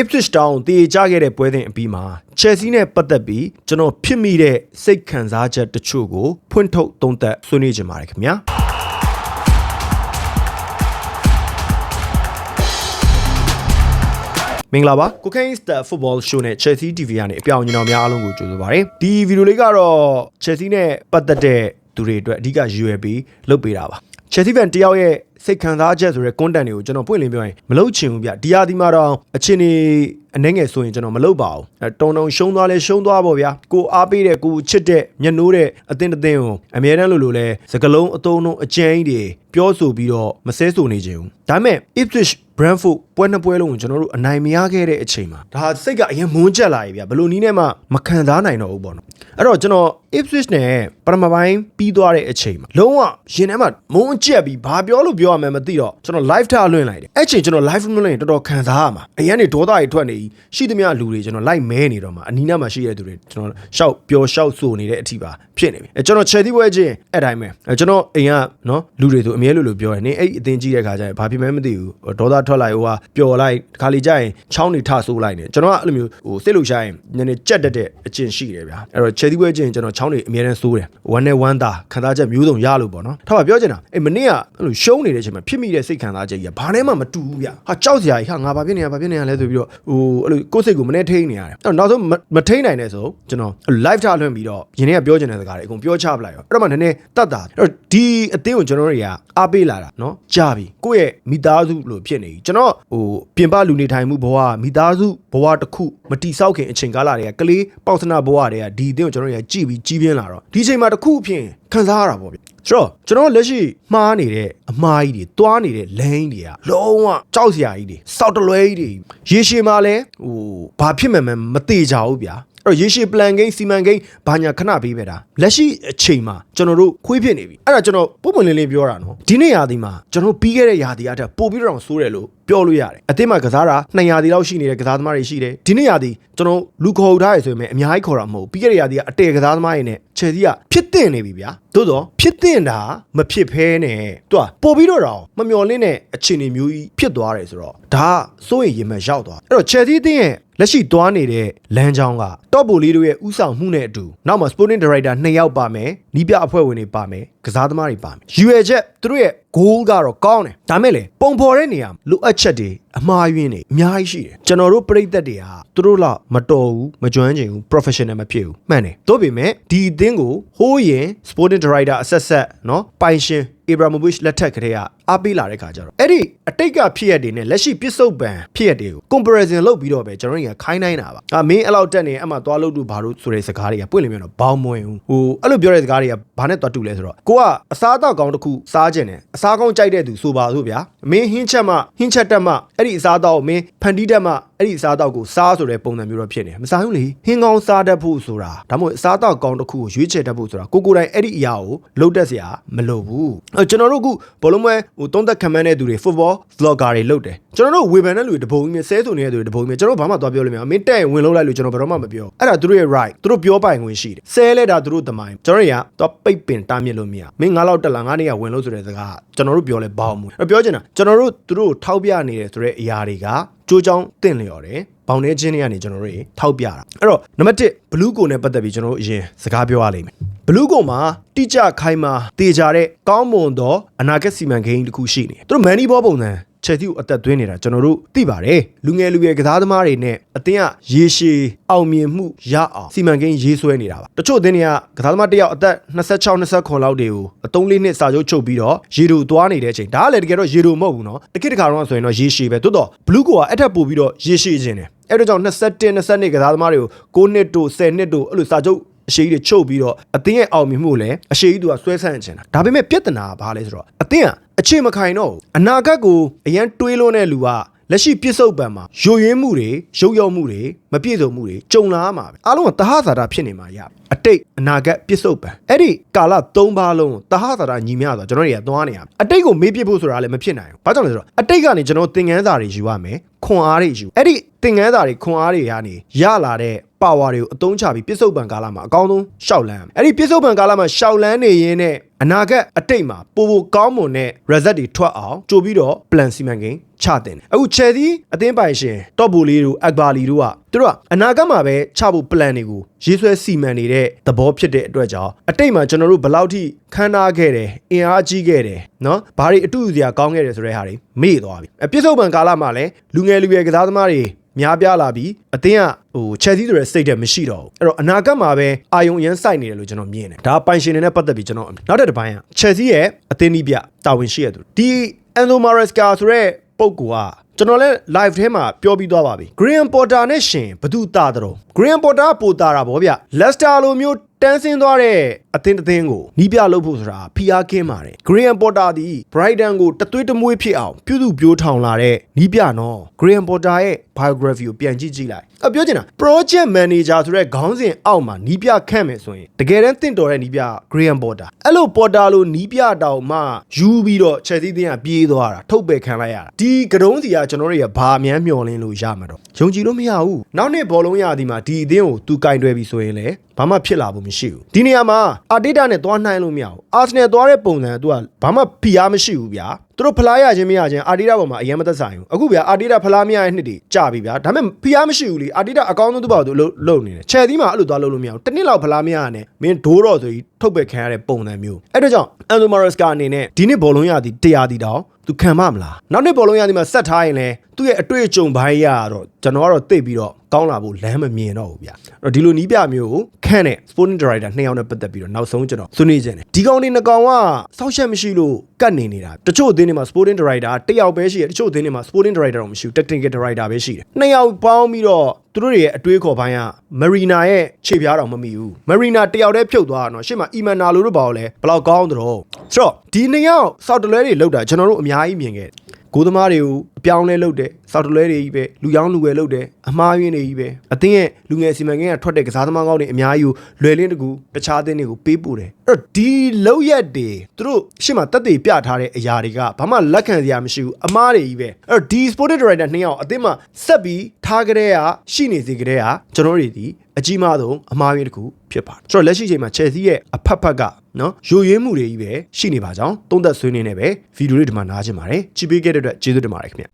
Ipswich Town တည်ကြခဲ့တဲ့ပွဲစဉ်အပြီးမှာ Chelsea နဲ့ပတ်သက်ပြီးကျွန်တော်ဖြစ်မိတဲ့စိတ်ခံစားချက်တချို့ကိုဖွင့်ထုတ်သုံးသပ်ဆွေးနွေးကြပါရခင်ဗျာမင်္ဂလာပါ Cocaine Star Football Show နဲ့ Chelsea TV ကနေအပြောင်ညီတော်များအားလုံးကိုကြိုဆိုပါရစေဒီဗီဒီယိုလေးကတော့ Chelsea နဲ့ပတ်သက်တဲ့သူတွေအတွက်အဓိကရည်ရွယ်ပြီးလုပ်ပေးတာပါ Chelsea fan တယောက်ရဲ့စိတ်ခံစားချက်ဆိုတဲ့ content တွေကိုကျွန်တော်ပွင့်လင်းပြောရင်မလုပ်ချင်ဘူးဗျဒီဟာဒီမှာတော့အချင်းနေအနှဲငယ်ဆိုရင်ကျွန်တော်မလုပ်ပါဘူးအဲတုံတုံရှုံးသွားလဲရှုံးသွားပေါ့ဗျာကိုအားပေးတဲ့ကိုချစ်တဲ့မျက်နှိုးတဲ့အတင်းအတင်းကိုအမြဲတမ်းလို့လို့လဲစကလုံးအတုံးလုံးအကျဉ်းတွေပြောဆိုပြီးတော့မဆဲဆိုနေခြင်းဘူးဒါပေမဲ့ Ipswich Brentford ပွဲနှစ်ပွဲလုံးကိုကျွန်တော်တို့အနိုင်မရခဲ့တဲ့အချိန်မှာဒါစိတ်ကအရင်မွန်းကျက်လာပြီဗျဘယ်လိုနည်းနဲ့မှမခံစားနိုင်တော့ဘူးပေါ့နော်အဲ့တော့ကျွန်တော် Ipswich နဲ့ပထမပိုင်းပြီးသွားတဲ့အချိန်မှာလုံးဝရင်ထဲမှာမုန်းကျက်ပြီးဘာပြောလို့ပြောရမှန်းမသိတော့ကျွန်တော် live ထားလွှင့်လိုက်တယ်အဲ့ချိန်ကျွန်တော် live လွှင့်လိုက်ရင်တော်တော်ခံစားရမှာအရင်နေဒေါသတွေထွက်နေကြီးရှိသမျှလူတွေကျွန်တော် live မဲနေတော့မှာအနီးနားမှာရှိတဲ့သူတွေကျွန်တော်ရှောက်ပျော်ရှောက်ဆိုနေတဲ့အထိပါဖြစ်နေပြီအဲကျွန်တော် Chelsea ပွဲချင်းအဲ့တိုင်းပဲအဲကျွန်တော်အိမ်ကနော်လူတွေဆိုအမြဲလိုလိုပြောတယ်နင်အဲ့အတင်းကြီးတဲ့ခါကျရင်ဘာဖြစ်မှန်းမသိဘူးဒေါသထွက်လိုက်ဟိုကပျော်လိုက်ခါလီကြရင်ချောင်းနေထဆိုးလိုက်နေကျွန်တော်ကအဲ့လိုမျိုးဟိုစိတ်လို့ရှာရင်နည်းနည်းကြက်တက်တဲ့အကျင့်ရှိတယ်ဗျာအဲ့တော့ Chelsea ပွဲချင်းကျွန်တော်ချောင်းနေအမြဲတမ်းဆိုးတယ်ဝမ်းနဲ့ဝမ်းသာခံစားချက်မျိုးစုံရလို့ပေါ့နော်ထားပါပြောချင်တာအဲ့မနေ့ကအဲ့လိုရှုံးနေတဲ့အချိန်မှာဖြစ်မိတဲ့စိတ်ခံစားချက်ကြီးကဘာနဲ့မှမတူဘူးဗျဟာကြောက်စရာကြီးဟာငါဘာဖြစ်နေရဘာဖြစ်နေရလဲဆိုပြီးတော့ဟိုအဲ့လိုကိုယ်စိတ်ကိုမနဲ့ထိန်းနေရတယ်အဲ့တော့နောက်ဆုံးမထိန်းနိုင်တဲ့ဆိုကျွန်တော် live ထားလွှင့်ပြီးတော့ယင်းနေ့ကပြောချင်တဲ့စကားတွေအကုန်ပြောချပလိုက်ရောအဲ့တော့မှနည်းနည်းတတ်တာအဲ့တော့ဒီအသင်းကိုကျွန်တော်တွေကအားပေးလာတာနော်ကြာပြီကိုယ့်ရဲ့မိသားစုလို့ဖြစ်နေပြီကျွန်တော်ဟိုပြင်ပလူနေထိုင်မှုဘဝမိသားစုဘဝတစ်ခုမတိဆောက်ခင်အချိန်ကာလတွေကကလေးပေါက်စနာဘဝတွေကဒီအသင်းကိုကျွန်တော်တွေကကြည်ပြီးကြီးပြင်းလာတော့ဒီအချိန်မှာတစ်ခုအဖြစ်ခံစားရတာပေါ့ဗျဆိုတော့ကျွန်တော်လက်ရှိမှားနေတဲ့အမားကြီးတွေတွားနေတဲ့လမ်းကြီးတွေကလုံးဝကြောက်စရာကြီးတွေစောက်တလွဲကြီးတွေရေရှည်မှာလဲဟိုဘာဖြစ်မှန်းမသိကြဘူးဗျာအဲ့တော့ရေရှည် plan ကိန်းစီမံကိန်းဘာညာခဏပေးပဲတာလက်ရှိအချိန်မှာကျွန်တော်တို့ခွေးဖြစ်နေပြီအဲ့ဒါကျွန်တော်ပုံမှန်လင်းလင်းပြောတာနော်ဒီနေ့ရာသီမှာကျွန်တော်ပြီးခဲ့တဲ့ရာသီအထက်ပို့ပြီးတော့ဆိုးတယ်လို့ ပြောလို့ရတယ်အသင်းမှာကစားတာ2ရာသီလောက်ရှိနေတဲ့ကစားသမားတွေရှိတယ်ဒီနေ့ရာသီကျွန်တော်လူခေါ်ထားရဆိုရင်အများကြီးခေါ်တာမဟုတ်ပြီးခဲ့တဲ့ရာသီကအတဲကစားသမားတွေနဲ့ချယ်ဆီကဖြစ်တင်နေပြီဗျာသို့တော့ဖြစ်တင်တာမဖြစ်ဖဲနဲ့သူကပို့ပြီးတော့တော့မမျော်လင့်တဲ့အခြေအနေမျိုးကြီးဖြစ်သွားတယ်ဆိုတော့ဒါစိုးရင်ရင်မဲ့ရောက်သွားအဲ့တော့ချယ်ဆီအသင်းရဲ့လက်ရှိသွားနေတဲ့လမ်းကြောင်းကတော့ပိုလေးတို့ရဲ့ဥဆောင်မှုနဲ့အတူနောက်မှာ sporting director 2ယောက်ပါမယ် နီးပြအဖွဲ့ဝင်တွေပါမယ်ကစားသမားတွေပါမယ်ရွယ်ချက်သူတို့ရဲ့ goal ကတော့ကောင်းတယ်ဒါမဲ့လေပုံဖော်တဲ့နေရာလိုအပ်ချက်တွေအမှားယွင်းတွေအများကြီးရှိတယ်ကျွန်တော်တို့ပြိသက်တွေကသူတို့လောက်မတော်ဘူးမကျွမ်းကျင်ဘူး professional မဖြစ်ဘူးမှန်တယ်သို့ပေမဲ့ဒီအသင်းကိုဟိုးရင် sporting director အဆက်ဆက်နော်ပိုင်ရှင် Ibrahimovic လက်ထက်ကလေးကအားပေးလာတဲ့ခါကျတော့အဲ့ဒီအတိတ်ကဖြစ်ရတဲ့နဲ့လက်ရှိပြစ်စုံပံဖြစ်ရတဲ့ကို comparison လုပ်ပြီးတော့ပဲကျွန်တော်တို့ကခိုင်းနိုင်တာပါ။အာမင်းအဲ့လောက်တက်နေအမှသွားလို့တူဘာလို့ဆိုတဲ့စကားတွေကပွင့်လင်းပြတော့ဘောင်းမဝင်ဘူး။ဟိုအဲ့လိုပြောတဲ့စကားတွေကဘာနဲ့တွတ်တူလဲဆိုတော့ကိုကအစားအသောက်ကောင်းတစ်ခုစားခြင်းတယ်အစားကောင်းကြိုက်တဲ့သူဆိုပါစို့ဗျာ။မင်းဟင်းချက်မှဟင်းချက်တက်မှအဲ့ဒီအစားအသောက်ကိုမင်းဖန်တီးတက်မှအဲ့ဒီအစားအသောက်ကိုစားဆိုတဲ့ပုံစံမျိုးတော့ဖြစ်နေမစားဘူးလေဟင်းကောင်းစားတတ်ဖို့ဆိုတာဒါမှမဟုတ်အစားအသောက်ကောင်းတစ်ခုကိုရွေးချယ်တတ်ဖို့ဆိုတာကိုကိုတိုင်အဲ့ဒီအရာကိုလုပ်တတ်စရာမလိုဘူးအဲ့ကျွန်တော်တို့ကဘောလုံးပွဲဟိုသုံးသက်ခံမန်းတဲ့သူတွေ football vlogger တွေလုပ်တယ်ကျွန်တော်တို့ဝေဖန်တဲ့လူတွေတပုံကြီးမြဆဲဆိုနေတဲ့သူတွေတပုံကြီးမြကျွန်တော်ဘာမှသွားပြောလို့မရဘူးမင်းတက်ရင်ဝင်လို့လိုက်လို့ကျွန်တော်ဘယ်တော့မှမပြောအဲ့ဒါသူတို့ရဲ့ right သူတို့ပြောပိုင်ခွင့်ရှိတယ်ဆဲလဲတာသူတို့သမိုင်းကျွန်တော်တွေကတော့ပိတ်ပင်တားမြစ်လို့မရမင်းငါးလောက်တက်လာငါးနေရဝင်လို့ဆိုတဲ့စကားကျွန်တော်တို့ပြောလဲဘောင်းမှုပြောချင်တာကျွန်တော်တို့သူတို့ထောက်ပြနေတယ်ဆိုတဲ့အရာတွေကကြိုးချောင်းတင့်လျော်တယ်ဘောင်ထဲချင်းတွေကနေကျွန်တော်တို့ထောက်ပြတာအဲ့တော့နံပါတ်1ဘလူးကိုနဲ့ပတ်သက်ပြီးကျွန်တော်တို့အရင်စကားပြောရလိမ့်မယ် ဘလူးကိုမှာတိကျခိုင်မာတေချာတဲ့ကောင်းမွန်သောအနာဂတ်စီမံကိန်းတစ်ခုရှိနေတယ်သူတို့မန်နီဘောပုံစံချက်စီကိုအသက်သွင်းနေတာကျွန်တော်တို့သိပါတယ်လူငယ်လူငယ်ကစားသမားတွေနဲ့အတင်းကရေရှည်အောင်မြင်မှုရအောင်စီမံကိန်းရေးဆွဲနေတာပါတချို့အတင်းတွေကကစားသမားတစ်ယောက်အသက်26 29လောက်တွေကိုအသုံးလေးနှစ်စာချုပ်ချုပ်ပြီးတော့ရေတူသွားနေတဲ့အချိန်ဒါကလည်းတကယ်တော့ရေတူမဟုတ်ဘူးเนาะတကိတခါတော့ဆိုရင်တော့ရေရှည်ပဲတိုးတော့ဘလူးကိုကအထက်ပို့ပြီးတော့ရေရှည်ခြင်းတယ်အဲ့ဒါကြောင့်21 22ကစားသမားတွေကို9နှစ်တို့10နှစ်တို့အဲ့လိုစာချုပ် အရှိကြီးတွေချုပ်ပြီးတော့အတင်းရဲ့အောင်မြင်မှုကိုလည်းအရှိကြီးသူကဆွဲဆန့်ချင်တာဒါပေမဲ့ပြဿနာကဘာလဲဆိုတော့အတင်းကအခြေမခိုင်တော့ဘူးအနာဂတ်ကိုအရန်တွေးလို့တဲ့လူကလက်ရှိပြစ္ဆုတ်ပံမှာယိုယွင်းမှုတွေရုပ်ရောက်မှုတွေမပြည့်စုံမှုတွေကြုံလာမှာပဲအားလုံးကတဟဇာတာဖြစ်နေမှာရအတိတ်အနာဂတ်ပြစ္ဆုတ်ပံအဲ့ဒီကာလ၃ပါးလုံးတဟဇာတာညီမျှဆိုကျွန်တော်တွေကသွားနေရအတိတ်ကိုမေးပြဖို့ဆိုတာလည်းမဖြစ်နိုင်ဘူးဘာကြောင့်လဲဆိုတော့အတိတ်ကနေကျွန်တော်သင်ခန်းစာတွေယူရမယ်ခွန်အားတွေယူအဲ့ဒီသင်ခန်းစာတွေခွန်အားတွေကနေရလာတဲ့ power တွေကိုအသုံးချပြီးပြစ္ဆုတ်ပံကာလမှာအကောင်းဆုံးရှောက်လန်းအဲ့ဒီပြစ္ဆုတ်ပံကာလမှာရှောက်လန်းနေရင်းနဲ့အနာဂတ်အတိတ်မှာပိုပိုကောင်းမွန်တဲ့ result တွေထွက်အောင်ကြိုပြီးတော့ plan စီမံကိန်းချတင်တယ်အခု Chelsea အသင်းပိုင်ရှင် top ဘူလီတို့ Akbali တို့ကသူတို့ကအနာဂတ်မှာပဲချဖို့ plan တွေကိုရေးဆွဲစီမံနေတဲ့သဘောဖြစ်တဲ့အတွက်ကြောင့်အတိတ်မှာကျွန်တော်တို့ဘယ်လောက်ထိခန်းနာခဲ့တယ်အင်အားကြီးခဲ့တယ်နော်ဘာတွေအတူအစရာကောင်းခဲ့တယ်ဆိုတဲ့ဟာတွေမေ့သွားပြီအပြစ္ဆုတ်ပံကာလမှာလည်းလူငယ်လူရွယ်ကစားသမားတွေ များပြားလာပြီးအသင်းကဟို Chelsea ဆိုတဲ့စိတ်တက်မရှိတော့ဘူးအဲ့တော့အနာဂတ်မှာပဲအာယုံရမ်းစိုက်နေတယ်လို့ကျွန်တော်မြင်တယ်ဒါပိုင်ရှင်တွေနဲ့ပတ်သက်ပြီးကျွန်တော်နောက်တစ်တစ်ပိုင်းက Chelsea ရဲ့အသင်းကြီးပြတာဝန်ရှိရသူဒီ Enzo Maresca ဆိုတဲ့ပုံကူကကျွန်တော်လည်း live ထဲမှာပြောပြီးသွားပါပြီ Graham Potter နဲ့ရှင်ဘသူတာတော့ Graham Potter ကပိုတာတာဗောဗျ Leicester လိုမျိုးတန်းဆင်းသွားတဲ့ အသင်းတစ်သင်းကိုနီးပြလုပ်ဖို့ဆိုတာဖိအားကင်းပါတယ် Graham Potter ဒီ Brighton ကိုတသွေးတမွေးဖြစ်အောင်ပြုစုပြိုးထောင်လာတဲ့နီးပြနော် Graham Potter ရဲ့ biography ကိုပြန်ကြည့်ကြည့်လိုက်အပြောချင်တာ project manager ဆိုတဲ့ခေါင်းစဉ်အောက်မှာနီးပြခန့်မယ်ဆိုရင်တကယ်တမ်းတင့်တော်တဲ့နီးပြ Graham Potter အဲ့လို Potter လိုနီးပြတောင်မှယူပြီးတော့ Chelsea သင်းကပြေးသွားတာထုတ်ပယ်ခံလိုက်ရတာဒီကတုံးစီကကျွန်တော်တို့ရဘာအမြန်းမျောလင်းလို့ရမှာတော့ယုံကြည်လို့မရဘူးနောက်နှစ်ဘောလုံးရသည်မှာဒီအသင်းကိုသူကင်တွယ်ပြီဆိုရင်လည်းဘာမှဖြစ်လာဖို့မရှိဘူးဒီနေရာမှာအာတေတာနဲ့သွားနှိုင်းလို့မရဘူးအာဆနယ်သွားတဲ့ပုံစံကသူကဘာမှဖိအားမရှိဘူးဗျာ သူတို့ဖလားရခြင်းမရခြင်းအာတေတာပေါ်မှာအရင်မသက်ဆိုင်ဘူးအခုဗျာအာတေတာဖလားမရတဲ့နှစ်တွေကြာပြီဗျာဒါပေမဲ့ဖိအားမရှိဘူးလေအာတေတာအကောင်းဆုံးသူ့ဘောက်သူအလုပ်လုပ်နေတယ်ချယ်သီးမှာအဲ့လိုသွားလုပ်လို့မရဘူးတစ်နှစ်လောက်ဖလားမရရနဲ့မင်းဒိုးတော့ဆိုပြီးထုတ်ပယ်ခံရတဲ့ပုံစံမျိုးအဲ့တော့ကြောင့်အန်ဒိုမာရက်စကာအနေနဲ့ဒီနှစ်ဘောလုံးရသည်တရားတီတောင်သူခံမမလားနောက်နှစ်ဘောလုံးရသည်မှာဆက်ထားရင်လည်းသူ့ရဲ့အတွေ့အကြုံဘိုင်းရတော့ကျွန်တော်ကတော့သိပြီးတော့ကောင်းလာဖို့လမ်းမမြင်တော့ဘူးဗျအဲ့တော့ဒီလိုနီးပြမျိုးကိုခန့်တဲ့ sporting director နှစ်ယောက်နဲ့ပတ်သက်ပြီးတော့နောက်ဆုံးကျွန်တော်ဆွေးနွေးခြင်းတယ်ဒီကောင်တွေနှစ်ကောင်ကစောက်ရှက်မရှိလို့ကတ်နေနေတာတချို့အသင်းတွေမှာ sporting director တစ်ယောက်ပဲရှိတယ်တချို့အသင်းတွေမှာ sporting director တော့မရှိဘူး technical director ပဲရှိတယ်နှစ်ယောက်ပေါင်းပြီးတော့သူတို့တွေရဲ့အတွေးခေါ်ပိုင်းက Marina ရဲ့ခြေပြားတော်မမီဘူး Marina တယောက်တည်းဖြုတ်သွားတာနော်ရှေ့မှာ Imana လို့တော့ဘာလို့လဲဘယ်လောက်ကောင်းသတော့ဆိုတော့ဒီနှစ်ယောက်စောက်တလွဲတွေလောက်တာကျွန်တော်တို့အများကြီးမြင်ခဲ့တယ်ကိုသမားတွေကိုအ ပြောင်းလဲလုပ်တယ်စောက်တလွဲတွေကြီးပဲလူရောင်းလူဝယ်လုပ်တယ်အမားယွင်းတွေကြီးပဲအသင်းရဲ့လူငယ်စီမံကိန်းကထွက်တဲ့ကစားသမားကောင်းတွေအများကြီးကိုလွယ်လင်းတကူတခြားအသင်းတွေကိုပေးပို့တယ်အဲ့တော့ဒီလောက်ရက်တွေသူတို့ရှေ့မှာတက်သေးပြထားတဲ့အရာတွေကဘာမှလက်ခံစရာမရှိဘူးအမားတွေကြီးပဲအဲ့တော့ဒီ sporting director နှစ်ယောက်အသင်းမှာဆက်ပြီးထားကြတဲ့ကရှိနေစေကြတဲ့ကကျွန်တော်တို့တွေဒီအကြီးမားဆုံးအမားယွင်းတကူဖြစ်ပါတယ်ဆိုတော့လက်ရှိချိန်မှာ Chelsea ရဲ့အဖက်ဖက်ကနော်ယိုယွင်းမှုတွေကြီးပဲရှိနေပါကြောင်းသုံးသက်ဆွေးနွေးနေပဲဗီဒီယိုလေးဒီမှာနားချင်ပါတယ်ကြည့်ပေးခဲ့တဲ့အတွက်ကျေးဇူးတင်ပါတယ်ခင်ဗျ